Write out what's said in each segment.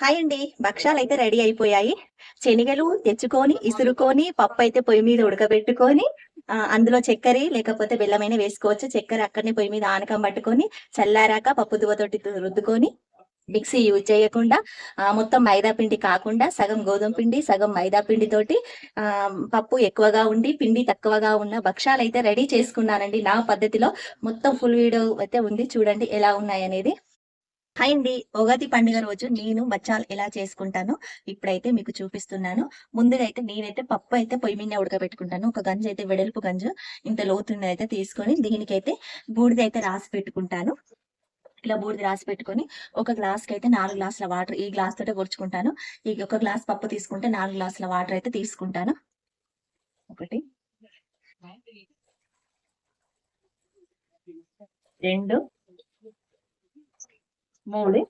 Hi అండి. భక్షాలు అయితే రెడీ అయిపోయాయి. శనగలు తెచ్చుకొని ఇసురుకొని పప్పు అయితే పొయ్యి మీద ఉడకబెట్టుకొని అందులో చక్కెర లేకపోతే బెల్లమైన వేసుకోవచ్చు. చక్కెర అక్కడనే పొయ్యి మీద ఆనకం పట్టుకొని చల్లారాక పప్పు దువ్వతోటి రుద్దుకొని మిక్సీ యూజ్ చేయకుండా మొత్తం మైదా పిండి కాకుండా సగం గోధుమ పిండి సగం మైదా పిండి తోటి ఆ, పప్పు ఎక్కువగా ఉండి పిండి తక్కువగా ఉన్న భక్షాలు అయితే రెడీ చేసుకున్నానండి. నా పద్ధతిలో మొత్తం ఫుల్ వీడియో అయితే ఉంది. చూడండి ఎలా ఉన్నాయి అనేది. హాయ్ అండి. ఉగాది పండుగ రోజు నేను బచ్చాలు ఎలా చేసుకుంటానో ఇప్పుడైతే మీకు చూపిస్తున్నాను. ముందుగా అయితే నేనైతే పప్పు అయితే పొయ్యి మీద ఉడకబెట్టుకుంటాను. ఒక గంజు అయితే వెడల్పు గంజు ఇంత లోతున్నది అయితే తీసుకొని దీనికైతే బూడిద అయితే రాసి పెట్టుకుంటాను. ఇలా బూడిద రాసి పెట్టుకొని ఒక గ్లాస్కి అయితే నాలుగు గ్లాసుల వాటర్ ఈ గ్లాస్ తోటే కొడుచుకుంటాను ఈ ఒక గ్లాస్ పప్పు తీసుకుంటే నాలుగు గ్లాసుల వాటర్ అయితే తీసుకుంటాను. ఒకటి. రెండు. మూడు.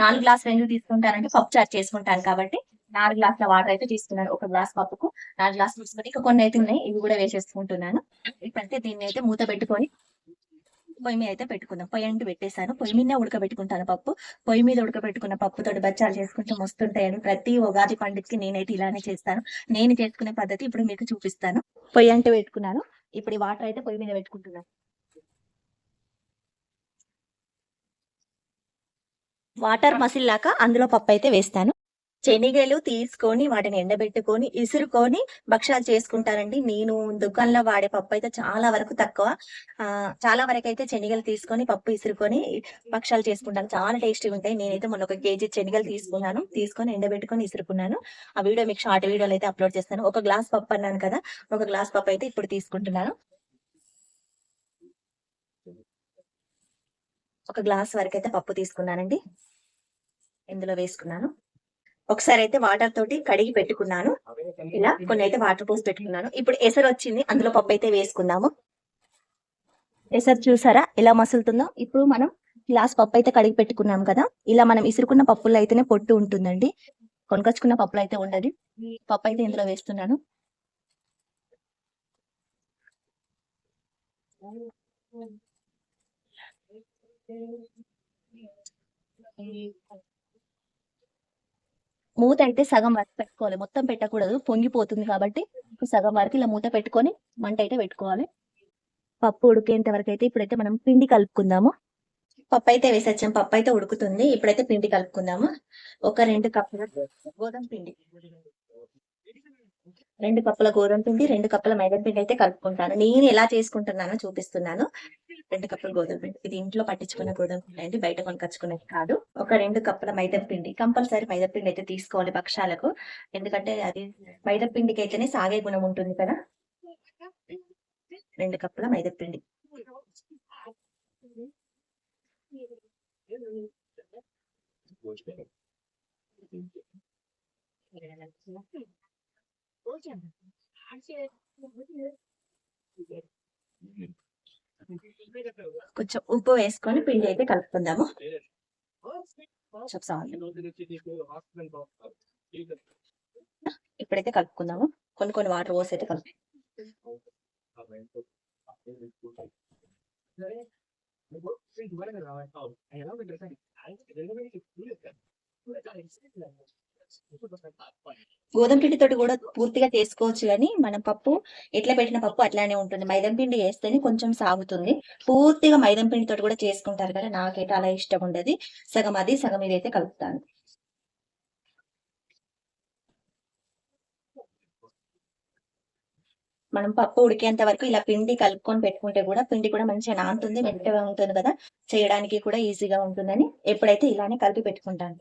నాలుగు గ్లాసులు ఎందుకు తీసుకుంటానంటే పప్పు చారు చేసుకుంటాను కాబట్టి నాలుగు గ్లాసుల వాటర్ అయితే తీసుకున్నాను ఒక గ్లాస్ పప్పుకు. నాలుగు గ్లాసులు తీసుకుని ఇంకా కొన్ని అయితే ఉన్నాయి ఇవి కూడా వేసేసుకుంటున్నాను. ఇప్పుడైతే దీన్ని అయితే మూత పెట్టుకొని పొయ్యి మీద అయితే పెట్టుకుందాం. పొయ్యి అంటూ పెట్టేశాను. పొయ్యి మీద ఉడకబెట్టుకుంటాను పప్పు. పొయ్యి మీద ఉడకబెట్టుకున్న పప్పుతోటి బచ్చాలు చేసుకుంటే మస్తుంటాయని ప్రతి ఉగాది పండుగకి నేనైతే ఇలానే చేస్తాను. నేను చేసుకునే పద్ధతి ఇప్పుడు మీకు చూపిస్తాను. పొయ్యి అంటే పెట్టుకున్నాను. ఇప్పుడు ఈ వాటర్ అయితే పొయ్యి మీద పెట్టుకుంటున్నాను. వాటర్ మసిల్లాక అందులో పప్పు అయితే వేస్తాను. శనిగలు తీసుకొని వాటిని ఎండబెట్టుకొని ఇసురుకొని భక్షాలు చేసుకుంటానండి నేను దుకాణంలో వాడే పప్పు అయితే చాలా వరకు తక్కువ. చాలా వరకు అయితే శనిగలు తీసుకొని పప్పు ఇసురుకొని భక్షాలు చేసుకుంటాను. చాలా టేస్టీగా ఉంటాయి. నేనైతే మొన్న ఒక కేజీ శనిగలు తీసుకున్నాను. తీసుకొని ఎండబెట్టుకొని ఇసురుకున్నాను. ఆ వీడియో మీకు షార్ట్ వీడియోలు అయితే అప్లోడ్ చేస్తాను. ఒక గ్లాస్ పప్పు అన్నాను కదా ఒక గ్లాస్ పప్పు అయితే ఇప్పుడు తీసుకుంటున్నాను. ఒక గ్లాస్ వరకు అయితే పప్పు తీసుకున్నానండి. ఇందులో వేసుకున్నాను. ఒకసారి అయితే వాటర్ తోటి కడిగి పెట్టుకున్నాను. ఇలా కొన్ని అయితే వాటర్ పోసి పెట్టుకున్నాను. ఇప్పుడు ఎసరు వచ్చింది. అందులో పప్పు అయితే వేసుకుందాము. ఎసరు చూసారా? ఎలా మసులుతుందో? ఇప్పుడు మనం గ్లాస్ పప్పు అయితే కడిగి పెట్టుకున్నాం కదా. ఇలా మనం ఇసురుకున్న పప్పుల్లో అయితేనే పొట్టు ఉంటుందండి. కొనుకొచ్చుకున్న పప్పులు అయితే ఉండదు. పప్పు అయితే ఇందులో వేస్తున్నాను. మూత అయితే సగం వరకు పెట్టుకోవాలి. మొత్తం పెట్టకూడదు. పొంగిపోతుంది కాబట్టి సగం వరకు ఇలా మూత పెట్టుకొని మంట అయితే పెట్టుకోవాలి. పప్పు ఉడికేంత వరకు అయితే ఇప్పుడైతే మనం పిండి కలుపుకుందాము. పప్పు అయితే వేసొచ్చాం. పప్పు అయితే ఉడుకుతుంది. ఇప్పుడైతే పిండి కలుపుకుందాము. ఒక రెండు కప్పుల గోధుమ పిండి. రెండు కప్పుల గోధుమ పిండి రెండు కప్పుల మైదా పిండి అయితే కలుపుకుంటాను. నేను ఎలా చేసుకుంటున్నానో చూపిస్తున్నాను. రెండు కప్పుల గోధుమ పిండి. ఇది ఇంట్లో పట్టించుకున్న గోధుమ పిండి అండి బయట కొనుకొచ్చుకునేది కాదు. ఒక రెండు కప్పుల మైదా పిండి. కంపల్సరీ మైదా పిండి అయితే తీసుకోవాలి పక్షాలకు ఎందుకంటే అది మైదా పిండికి అయితేనే సాగే గుణం ఉంటుంది కదా. రెండు కప్పుల మైదా కొంచెం ఉప్పు వేసుకొని పిండి అయితే కలుపుకుందాము. ఇప్పుడైతే కలుపుకుందాము. కొన్ని కొన్ని వాటర్ పోసి అయితే కలుపు గోధుమ పిండితోటి కూడా పూర్తిగా చేసుకోవచ్చు కానీ మనం పప్పు ఎట్లా పెట్టిన పప్పు అట్లానే ఉంటుంది. మైదం పిండి వేస్తేనే కొంచెం సాగుతుంది. పూర్తిగా మైదం పిండి తోటి కూడా చేసుకుంటారు కదా నాకైతే అలా ఇష్టం ఉండదు. సగం అది సగం ఇదైతే కలుపుతాను. మనం పప్పు ఉడికేంత వరకు ఇలా పిండి కలుపుకొని పెట్టుకుంటే కూడా పిండి కూడా మంచిగా నానుతుంది మెత్తగా ఉంటుంది కదా. చేయడానికి కూడా ఈజీగా ఉంటుందని ఎప్పుడైతే ఇలానే కలిపి పెట్టుకుంటాను.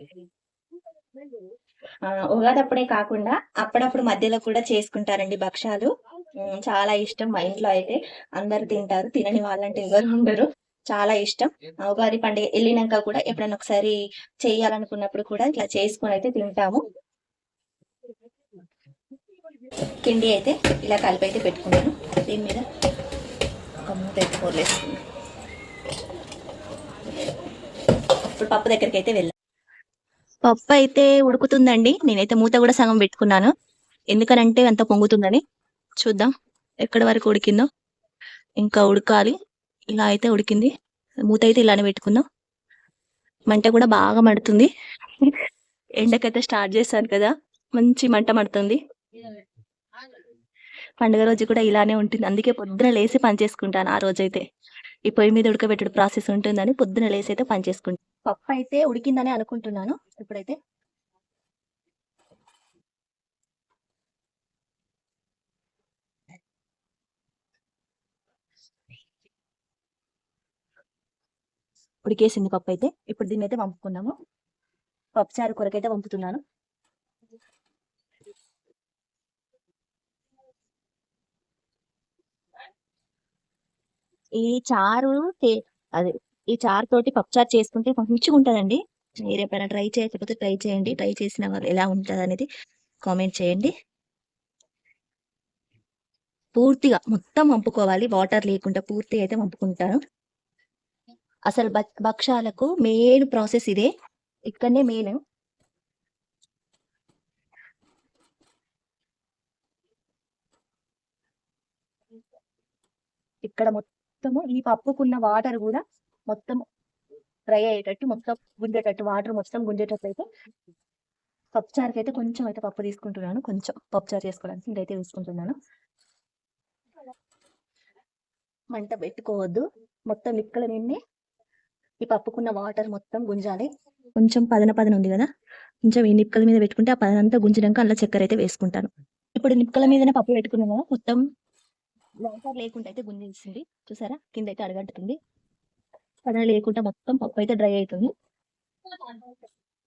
ఉగాది అప్పుడే కాకుండా అప్పుడప్పుడు మధ్యలో కూడా చేసుకుంటారండి భక్షాలు చాలా ఇష్టం మా ఇంట్లో అయితే. అందరు తింటారు తినని వాళ్ళంటే ఎవరు ఉండరు. చాలా ఇష్టం. ఉగాది పండుగ వెళ్ళినాక కూడా ఎప్పుడైనా ఒకసారి చేయాలనుకున్నప్పుడు కూడా ఇట్లా చేసుకొని అయితే తింటాము. కిండి అయితే ఇలా కలిపి అయితే పెట్టుకున్నాను. దీని మీద ఒక మూట అయితే ఇప్పుడు పప్పు దగ్గరికి అయితే వెళ్ళాం పప్పు అయితే ఉడుకుతుందండి. నేనైతే మూత కూడా సగం పెట్టుకున్నాను. ఎందుకనంటే అంత పొంగుతుందని. చూద్దాం ఎక్కడి వరకు ఉడికిందో. ఇంకా ఉడకాలి. ఇలా అయితే ఉడికింది. మూత అయితే ఇలానే పెట్టుకుందాం. మంట కూడా బాగా మడుతుంది. ఎండకైతే స్టార్ట్ చేశాను కదా. మంచి మంట మడుతుంది. పండుగ రోజు కూడా ఇలానే ఉంటుంది. అందుకే పొద్దున లేసి పని చేసుకుంటాను ఆ రోజైతే. ఈ పొయ్యి మీద ఉడకబెట్టడం ప్రాసెస్ ఉంటుందని పొద్దున లేసి అయితే పని చేసుకుంటాను. పప్పు అయితే ఉడికిందని అనుకుంటున్నాను. ఇప్పుడైతే ఉడికేసింది పప్పు అయితే ఇప్పుడు దీన్ని అయితే పంపుకున్నాము పప్పు చారు కొరకైతే పంపుతున్నాను ఈ చారు అదే ఈ చారు తోటి పప్పుచారు చేసుకుంటే మంచిగా ఉంటుందండి. మీరు ఎప్పుడైనా ట్రై చేయకపోతే ట్రై చేయండి. ట్రై చేసిన వాళ్ళు ఎలా ఉంటుంది అనేది కామెంట్ చేయండి. పూర్తిగా మొత్తం వంపుకోవాలి. వాటర్ లేకుండా పూర్తిగా అయితే వంపుకుంటాను. అసలు భక్షాలకు మెయిన్ ప్రాసెస్ ఇదే. ఇక్కడనే మెయిన్. ఇక్కడ మొత్తము ఈ పప్పుకున్న వాటర్ కూడా మొత్తం ఫ్రై అయ్యేటట్టు మొత్తం గుంజేటట్టు వాటర్ మొత్తం గుంజేటట్టు అయితే పప్పుచారుకి అయితే కొంచెం అయితే పప్పు తీసుకుంటున్నాను. కొంచెం పప్పుచారు చేసుకోవడానికి ఇదైతే తీసుకుంటున్నాను. మంట పెట్టుకోవద్దు. మొత్తం నిక్కలు నిన్నే ఈ పప్పుకున్న వాటర్ మొత్తం గుంజాలి. కొంచెం పదన పదన ఉంది కదా? కొంచెం ఈ నిప్పుల మీద పెట్టుకుంటే ఆ పదన అంతా గుంజినాక అందులో చక్కెర అయితే వేసుకుంటాను. ఇప్పుడు నిప్పుల మీదనే పప్పు పెట్టుకున్నాను కదా? మొత్తం వాటర్ లేకుండా అయితే గుంజించింది చూసారా? కింద అయితే అడగంటుతుంది పదన లేకుండా మొత్తం పప్పు అయితే డ్రై అవుతుంది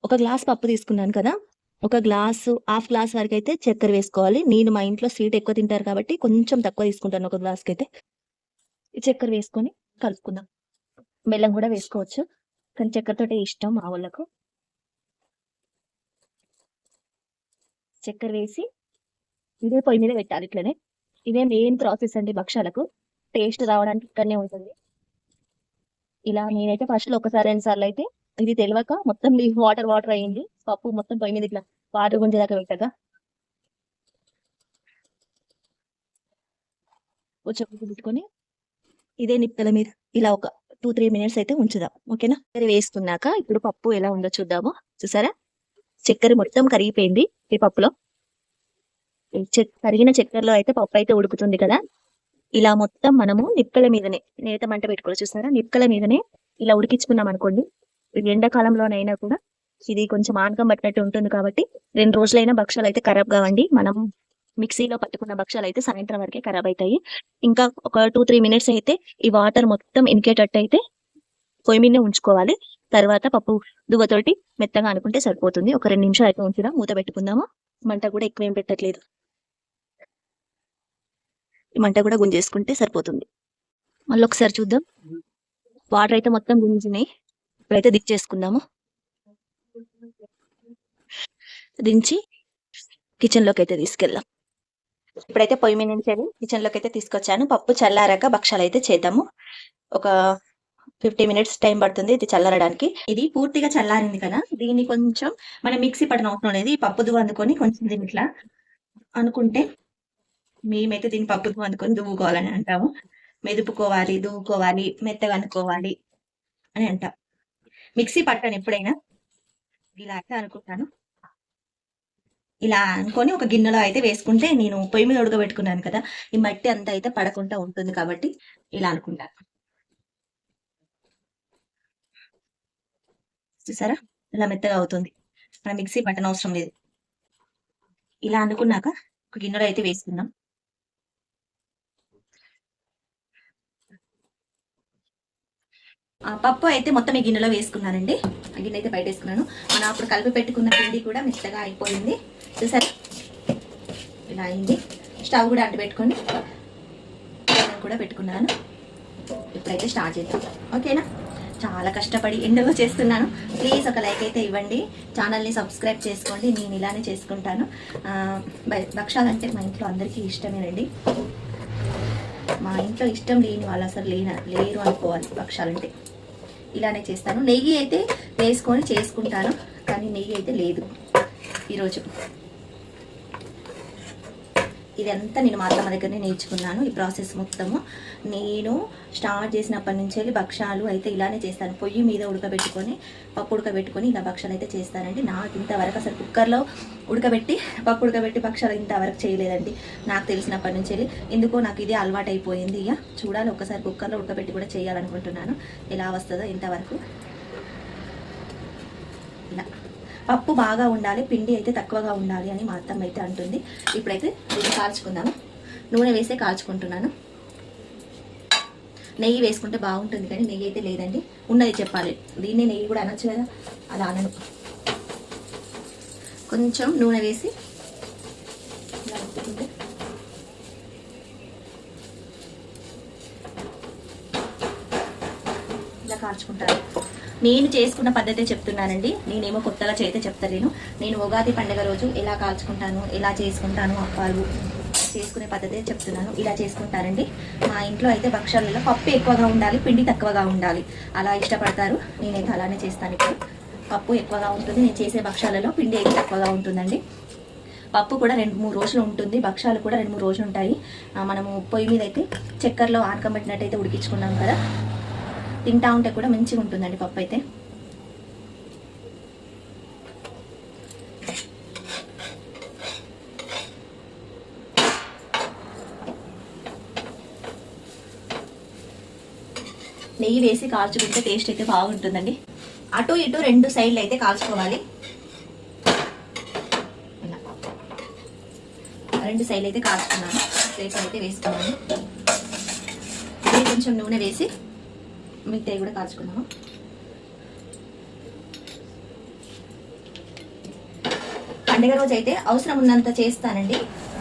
ఒక గ్లాస్ పప్పు తీసుకున్నాను కదా ఒక గ్లాసు హాఫ్ గ్లాస్ వరకు అయితే చక్కెర వేసుకోవాలి. నేను మా ఇంట్లో స్వీట్ ఎక్కువ తింటారు కాబట్టి కొంచెం తక్కువ తీసుకుంటాను ఒక గ్లాస్కి అయితే. ఈ చక్కెర వేసుకొని కలుపుకుందాం. బెల్లం కూడా వేసుకోవచ్చు. కానీ చక్కెరతోటే ఇష్టం మా వాళ్ళకు. చక్కెర వేసి ఇదే పొయ్యి మీద పెట్టాలి ఇట్లనే. ఇదే మెయిన్ ప్రాసెస్ అండి భక్షాలకు టేస్ట్ రావడానికి ఇక్కడనే ఉంటుంది. ఇలా నేనైతే ఫస్ట్లో ఒకసారి రెండు సార్లు అయితే ఇది తెలియక మొత్తం వాటర్ వాటర్ అయింది. పప్పు మొత్తం పొయ్యి మీద ఇట్లా వాటర్ గుంజేదాకా పెట్టగా కొంచెం పెట్టుకొని ఇదే నిప్పుల మీద ఇలా ఒక టూ త్రీ మినిట్స్ అయితే ఉంచుదాం. ఓకేనా చక్కెర వేసుకున్నాక ఇప్పుడు పప్పు ఎలా ఉందో చూద్దాము. చూసారా? చక్కెర మొత్తం కరిగిపోయింది ఈ పప్పులో. కరిగిన చక్కెరలో అయితే పప్పు అయితే ఉడుకుతుంది కదా. ఇలా మొత్తం మనము నిప్పుల మీదనే నేత మంట పెట్టుకోవాలి. చూసారా? నిప్పుల మీదనే ఇలా ఉడికించుకున్నాం అనుకోండి. ఎండాకాలంలోనైనా కూడా ఇది కొంచెం ఆనకం పట్టినట్టు ఉంటుంది కాబట్టి రెండు రోజులైనా భక్ష్యాలు అయితే ఖరాబ్ కావండి. మనం మిక్సీలో పట్టుకున్న భక్షాలు అయితే సాయంత్రం వరకే ఖరాబ్ అవుతాయి ఇంకా ఒక టూ త్రీ మినిట్స్ అయితే ఈ వాటర్ మొత్తం ఇనికేటట్టు అయితే పొయ్యి మీదనే ఉంచుకోవాలి. తర్వాత పప్పు దువ్వతోటి మెత్తగా అనుకుంటే సరిపోతుంది. ఒక రెండు నిమిషాలు అయితే ఉంచుదాం. మూత పెట్టుకుందాము. మంట కూడా ఎక్కువ ఏం పెట్టట్లేదు. ఈ మంట కూడా గుంజేసుకుంటే సరిపోతుంది. మళ్ళీ ఒకసారి చూద్దాం. వాటర్ అయితే మొత్తం గుంజినాయి. ఇప్పుడైతే దించేసుకుందాము. దించి కిచెన్లోకి అయితే తీసుకెళ్దాం. ఇప్పుడైతే పొయ్యి మీద నుంచి కిచెన్లోకి అయితే తీసుకొచ్చాను. పప్పు చల్లారాక భక్షాలు అయితే చేద్దాము. ఒక ఫిఫ్టీ మినిట్స్ టైం పడుతుంది ఇది చల్లారడానికి. ఇది పూర్తిగా చల్లారింది కదా. దీన్ని కొంచెం మనం మిక్సీ పడిన అవసరం లేదు. ఈ పప్పు దువ్వు అందుకొని కొంచెం దీన్ని ఇట్లా అనుకుంటే మేమైతే దీన్ని పప్పు అనుకొని అందుకొని దువ్వుకోవాలని అంటాము. మెదుపుకోవాలి దువ్వుకోవాలి మెత్తగా అనుకోవాలి అని అంటాం. మిక్సీ పట్టాను ఎప్పుడైనా. ఇలా అయితే అనుకుంటాను. ఇలా అనుకొని ఒక గిన్నెలో అయితే వేసుకుంటే నేను పొయ్యి మీద ఉడకబెట్టుకున్నాను కదా ఈ మట్టి అంతా అయితే పడకుండా ఉంటుంది కాబట్టి ఇలా అనుకుంటాను. చూసారా? ఇలా మెత్తగా అవుతుంది. మనం మిక్సీ పట్టన అవసరం లేదు. ఇలా అనుకున్నాక ఒక గిన్నెలో అయితే వేసుకుందాం. పప్పు అయితే మొత్తం ఈ గిన్నెలో వేసుకున్నానండి. ఆ గిన్నె అయితే బయట వేసుకున్నాను మనం అప్పుడు కలిపి పెట్టుకున్న పిండి కూడా మెత్తగా అయిపోయింది. చూసారా? ఇలా అయింది. స్టవ్ కూడా అడ్డు పెట్టుకొని కూడా పెట్టుకున్నాను. ఇప్పుడైతే స్టార్ట్ చేద్దాం. ఓకేనా? చాలా కష్టపడి ఎండలో చేస్తున్నాను. ప్లీజ్ ఒక లైక్ అయితే ఇవ్వండి. ఛానల్ని సబ్స్క్రైబ్ చేసుకోండి. నేను ఇలానే చేసుకుంటాను. భక్షాలంటే మా ఇంట్లో అందరికీ ఇష్టమేనండి. మా ఇంట్లో ఇష్టం లేని వాళ్ళు అసలు లేన లేరు అనుకోవాలి భక్షాలంటే ఇలానే చేస్తాను. నెయ్యి అయితే వేసుకొని చేసుకుంటాను కానీ నెయ్యి అయితే లేదు ఈరోజు. ఇదంతా నేను మా అత్తమ్మ దగ్గరనే నేర్చుకున్నాను ఈ ప్రాసెస్ మొత్తము. నేను స్టార్ట్ చేసినప్పటి నుంచి వెళ్ళి భక్షాలు అయితే ఇలానే చేస్తాను. పొయ్యి మీద ఉడకబెట్టుకొని పప్పు ఉడకబెట్టుకొని ఇలా భక్షాలు అయితే చేస్తానండి. నాకు ఇంతవరకు అసలు కుక్కర్లో ఉడకబెట్టి పప్పు ఉడకబెట్టి భక్షాలు ఇంతవరకు చేయలేదండి. నాకు తెలిసినప్పటి నుంచి వెళ్ళి ఎందుకో నాకు ఇది అలవాటు అయిపోయింది ఇక చూడాలి ఒకసారి కుక్కర్లో ఉడకబెట్టి కూడా చేయాలనుకుంటున్నాను. ఎలా వస్తుందో ఇంతవరకు. ఇలా. పప్పు బాగా ఉండాలి పిండి అయితే తక్కువగా ఉండాలి అని మా అత్తమ్మ అయితే అంటుంది. ఇప్పుడైతే దీన్ని కాల్చుకుందాము. నూనె వేసే కాల్చుకుంటున్నాను. నెయ్యి వేసుకుంటే బాగుంటుంది కానీ నెయ్యి అయితే లేదండి. ఉన్నది చెప్పాలి. దీన్ని నెయ్యి కూడా అనొచ్చు కదా? అది అనను. కొంచెం నూనె వేసి ఇలా కాల్చుకుంటారు ఇలా కాల్చుకుంటాను. నేను చేసుకున్న పద్ధతే చెప్తున్నానండి. నేనేమో కొత్తగా చేతే చెప్తలేను. నేను ఉగాది పండుగ రోజు ఎలా కాల్చుకుంటాను ఎలా చేసుకుంటాను అప్పాలు చేసుకునే పద్ధతి చెప్తున్నాను. ఇలా చేసుకుంటారండి. మా ఇంట్లో అయితే భక్షాలలో పప్పు ఎక్కువగా ఉండాలి పిండి తక్కువగా ఉండాలి. అలా ఇష్టపడతారు. నేనైతే అలానే చేస్తాను ఇప్పుడు. పప్పు ఎక్కువగా ఉంటుంది. నేను చేసే భక్షాలలో పిండి అయితే తక్కువగా ఉంటుందండి. పప్పు కూడా రెండు మూడు రోజులు ఉంటుంది. భక్షాలు కూడా రెండు మూడు రోజులు ఉంటాయి. మనము పొయ్యి మీద అయితే చక్కెరలో ఆనకం పెట్టినట్టయితే ఉడికించుకున్నాం కదా. తింటా ఉంటే కూడా మంచిగా ఉంటుందండి పప్పు అయితే. నెయ్యి వేసి కాల్చుకుంటే టేస్ట్ అయితే బాగుంటుందండి. అటు ఇటు రెండు సైడ్లు అయితే కాల్చుకోవాలి. రెండు సైడ్లు అయితే కాల్చుకున్నాను. ప్లేట్ అయితే వేసుకున్నాను. కొంచెం నూనె వేసి మిగతాయి కూడా కాల్చుకున్నాము పండుగ రోజు అయితే అవసరం ఉన్నంత చేస్తానండి.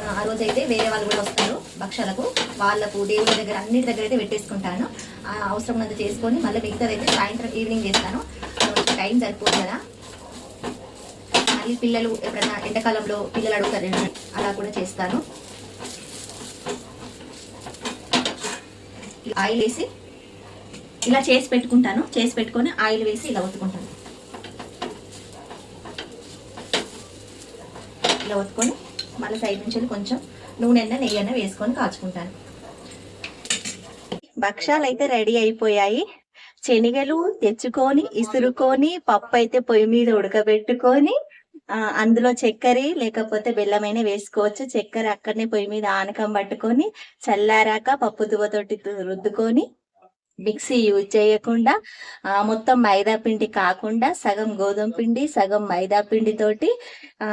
ఆ, రోజు అయితే వేరే వాళ్ళు కూడా వస్తారు భక్షాలకు వాళ్ళకు దేవుళ్ళ దగ్గర అన్నిటి దగ్గర అయితే పెట్టేసుకుంటాను. ఆ, అవసరం ఉన్నంత చేసుకొని మళ్ళీ మిగతాది అయితే సాయంత్రం ఈవినింగ్ చేస్తాను. టైం సరిపోదు కదా. మళ్ళీ పిల్లలు ఎప్పుడైనా ఎండాకాలంలో పిల్లలు అడుగుతారు అలా కూడా చేస్తాను. ఆయిల్ వేసి ఇలా చేసి పెట్టుకుంటాను. చేసి పెట్టుకొని ఆయిల్ వేసి ఇలా ఒత్తుకుంటాను. ఇలా ఒత్తుకొని మళ్ళీ సైడ్ నుంచి కొంచెం నూనె అన్న నెయ్యి అన్న వేసుకొని కాచుకుంటాను. భక్షాలు అయితే రెడీ అయిపోయాయి. శనగలు తెచ్చుకొని ఇసురుకొని పప్పు అయితే పొయ్యి మీద ఉడకబెట్టుకొని అందులో చక్కెర లేకపోతే బెల్లమైన వేసుకోవచ్చు. చక్కెర అక్కడనే పొయ్యి మీద ఆనకం పట్టుకొని చల్లారాక పప్పు దువ్వతోటి రుద్దుకొని మిక్సీ యూజ్ చేయకుండా ఆ, మొత్తం మైదా పిండి కాకుండా సగం గోధుమ పిండి సగం మైదా పిండి తోటి ఆ,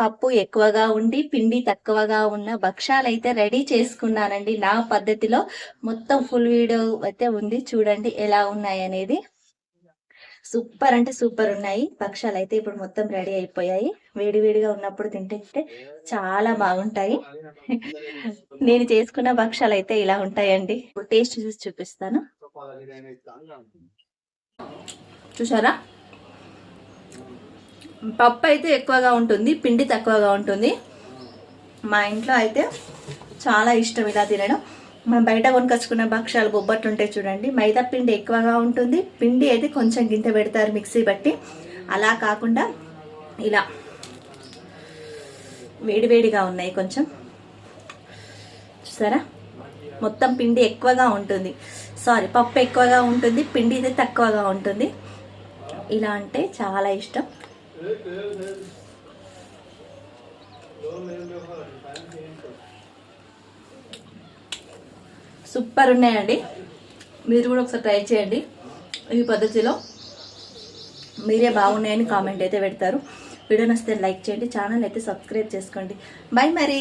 పప్పు ఎక్కువగా ఉండి పిండి తక్కువగా ఉన్న భక్షాలు అయితే రెడీ చేసుకున్నానండి. నా పద్ధతిలో మొత్తం ఫుల్ వీడియో అయితే ఉంది. చూడండి ఎలా ఉన్నాయి అనేది. సూపర్ అంటే సూపర్ ఉన్నాయి. భక్షాలు అయితే ఇప్పుడు మొత్తం రెడీ అయిపోయాయి. వేడి వేడిగా ఉన్నప్పుడు తింటే చాలా బాగుంటాయి. నేను చేసుకున్న భక్షాలు అయితే ఇలా ఉంటాయండి. టేస్ట్ చూసి చూపిస్తాను. చూసారా పప్పు అయితే ఎక్కువగా ఉంటుంది పిండి తక్కువగా ఉంటుంది. మా ఇంట్లో అయితే చాలా ఇష్టం ఇలా తినడం. మనం బయట కొనుకొచ్చుకున్న భక్షాలు బొబ్బట్లు ఉంటాయి చూడండి మైదా పిండి ఎక్కువగా ఉంటుంది. పిండి అయితే కొంచెం గింత పెడతారు మిక్సీ బట్టి అలా కాకుండా ఇలా వేడివేడిగా ఉన్నాయి కొంచెం. చూసారా? మొత్తం పిండి ఎక్కువగా ఉంటుంది. సారీ పప్పు ఎక్కువగా ఉంటుంది పిండి అయితే తక్కువగా ఉంటుంది. ఇలా అంటే చాలా ఇష్టం. సూపర్ ఉన్నాయండి. మీరు కూడా ఒకసారి ట్రై చేయండి. ఈ పద్ధతిలో మీరే బాగున్నాయని కామెంట్ అయితే పెడతారు. వీడియో నచ్చితే లైక్ చేయండి. ఛానల్ అయితే సబ్స్క్రైబ్ చేసుకోండి. బాయ్ మరి.